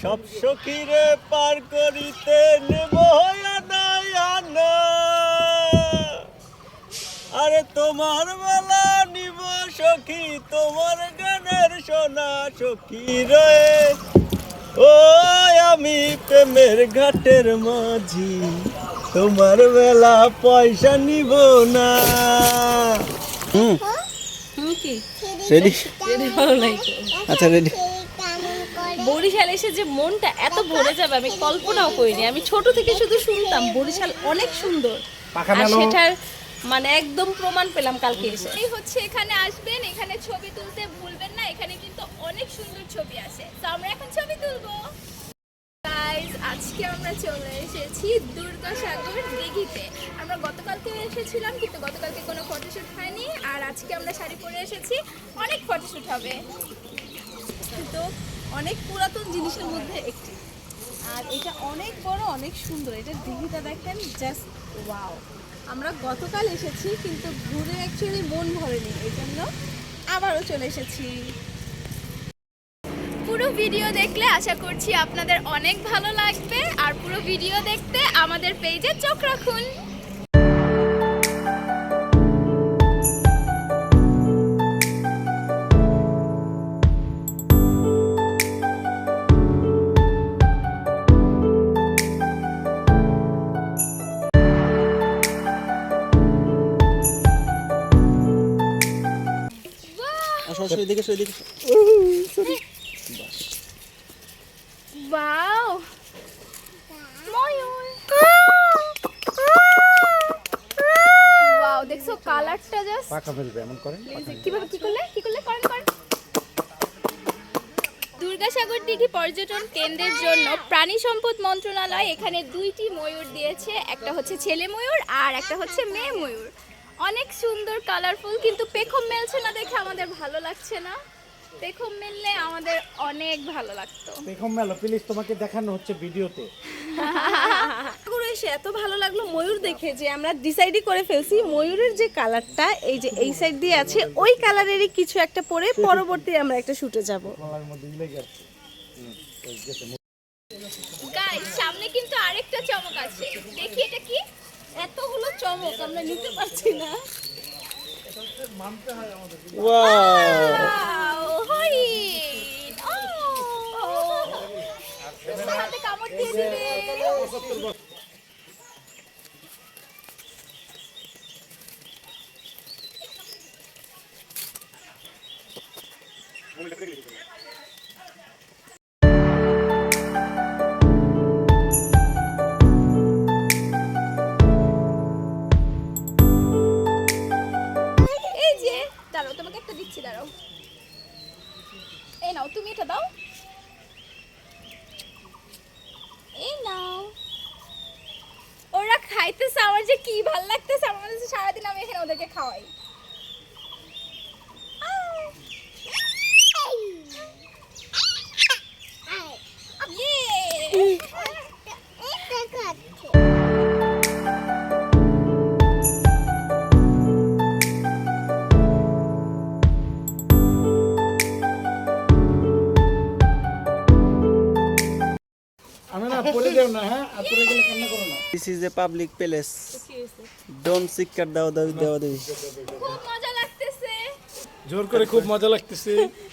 সব সখীরে পার করিতে নেব আনা। আরে তোমার বেলা নিব সখী তোমার গানের সোনা সখী রে ও আমি প্রেমের ঘাটের মাঝি তোমার বেলা পয়সা নিব না। হুম। হুম কি? রেডি রেডি ভালো লাগে আচ্ছা রেডি বরিশাল এসে যে মনটা এত ভরে যাবে আমি কল্পনাও করিনি। আমি ছোট থেকে শুধু শুনতাম বরিশাল অনেক সুন্দর। আর সেটার মানে একদম প্রমাণ পেলাম কালকে এসে। এই হচ্ছে এখানে আসবেন এখানে ছবি তুলতে ভুলবেন না এখানে কিন্তু অনেক সুন্দর ছবি আছে। তো আমরা এখন ছবি তুলবো। গাইজ আজকে আমরা চলে এসেছি দুর্গাসাগর দিঘিতে। আমরা গতকালকে এসেছিলাম কিন্তু গতকালকে কোনো ফটোশ্যুট হয়নি আর আজকে আমরা শাড়ি পরে এসেছি। অনেক ফটোশ্যুট হবে। অনেক পুরাতন জিনিসের মধ্যে একটি। আর এটা অনেক বড়, অনেক সুন্দর। এটা দিঘিটা দেখেন জাস্ট ওয়াও আমরা গতকাল এসেছি, কিন্তু ঘুরে অ্যাকচুয়ালি মন ভরেনি এই জন্য আবারও চলে এসেছি। পুরো ভিডিও দেখলে আশা করছি আপনাদের অনেক ভালো লাগবে, আর পুরো ভিডিও দেখতে আমাদের পেজে চোখ রাখুন। ময়ূর দেখছ কালারটা জাস্ট পাকা ফেলবে এমন করেন কীভাবে কি করলে? কি করলে? করেন করেন। দুর্গাসাগর দিঘি পর্যটন কেন্দ্রের জন্য প্রাণী সম্পদ মন্ত্রণালয় এখানে দুইটি ময়ূর দিয়েছে। একটা হচ্ছে ছেলে ময়ূর আর একটা হচ্ছে মেয়ে ময়ূর। অনেক সুন্দর কালারফুল কিন্তু পেখম মেলছে না দেখে আমাদের ভালো লাগছে না। পেখম মেললে আমাদের অনেক ভালো লাগতো। বেগম মেলো প্লিজ তোমাকে দেখানো হচ্ছে ভিডিওতে। এসে এত ভালো লাগল ময়ূর দেখে যে আমরা ডিসাইডই করে ফেলছি ময়ূরের যে কালারটা এই যে এই সাইড দিয়ে আছে ওই কালারেরই কিছু একটা পরে পরবর্তী আমরা একটা শুটে যাব। সামনে কিন্তু আরেকটা চমক আছে। দেখি চমক আমরা নিতে পারছি না। কামড় দিয়ে দিচ্ছি, দাঁড়াও। এই নাও, তুমি এটা দাও। এই নাও। ওরা খাইতেছে, আমার যে কি ভালো লাগতেছে, আমার সারাদিন আমি এখানে ওদেরকে খাওয়াই। দেও না হ্যাঁ? আর পড়ে গেলে কান্না করো না। This is a public place don't seeker দাও দাও দেওয়া দেবী। খুব মজা লাগতেছে। জোর করে খুব মজা লাগতেছে।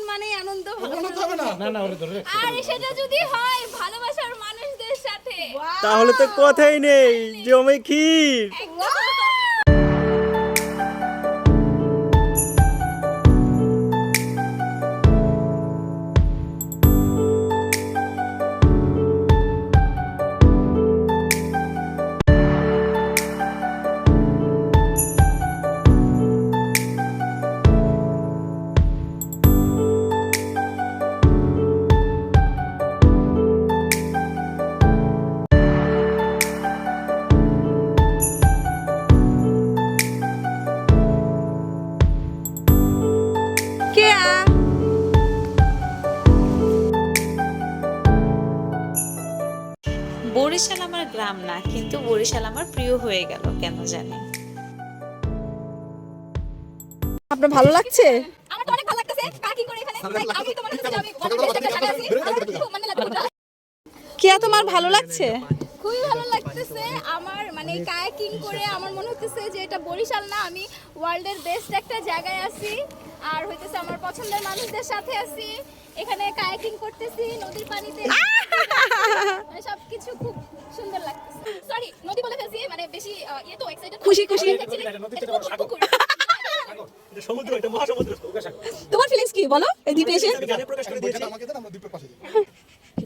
মানে আনন্দ ভালো না। না? না ওরে ধরে আর সেটা যদি হয় ভালোবাসার মানুষদের সাথে। তাহলে তো কথাই নেই জমে ক্ষীর। বরিশাল আমার গ্রাম না কিন্তু বরিশাল আমার প্রিয় হয়ে গেল কেন জানি। আপনার ভালো লাগছে? আমার তো অনেক ভালো লাগতেছে। কাকি করে এখানে? আমি তো মনে আমি মানে তোমার ভালো লাগছে? খুবই ভালো লাগতেছে। আমার মানে কায়াকিং করে আমার মনে হতেছে যে এটা বরিশাল না আমি ওয়ার্ল্ডের বেস্ট একটা জায়গায় আছি। আর হইতেছে আমার পছন্দের মানুষদের সাথে আছি। এখানে কায়াকিং করতেছি নদীর পানিতে খুশি, খুশি। সমুদ্র এটা মহাসমুদ্র। তোমার ফিলিংস কি? বলো এই দ্বীপে এসে। গানে প্রকাশ করে দিয়েছি।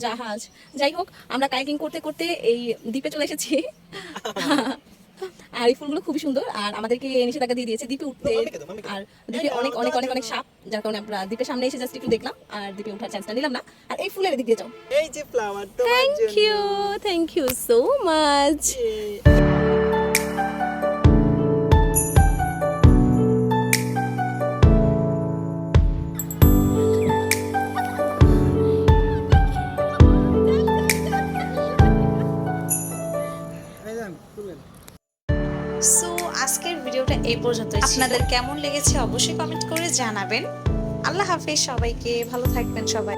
জাহাজ। যাই হোক আমরা কায়াকিং করতে করতে এই দ্বীপে চলে এসেছি। আর এই ফুলগুলো খুবই সুন্দর। আর আমাদেরকে নিষেধাজ্ঞা দিয়ে দিয়েছে দ্বীপে উঠতে। আর দ্বীপে অনেক অনেক অনেক অনেক সাপ যার কারণে আমরা দ্বীপের সামনে এসে জাস্ট একটু দেখলাম। আর দ্বীপে ওঠার চান্সটা নিলাম না। আর এই ফুলের দিক দিয়ে যাও। এই যে flower thank you thank you so much এই পর্যন্ত আপনাদের কেমন লেগেছে অবশ্যই কমেন্ট করে জানাবেন। আল্লাহ হাফেজ সবাইকে, ভালো থাকবেন সবাই।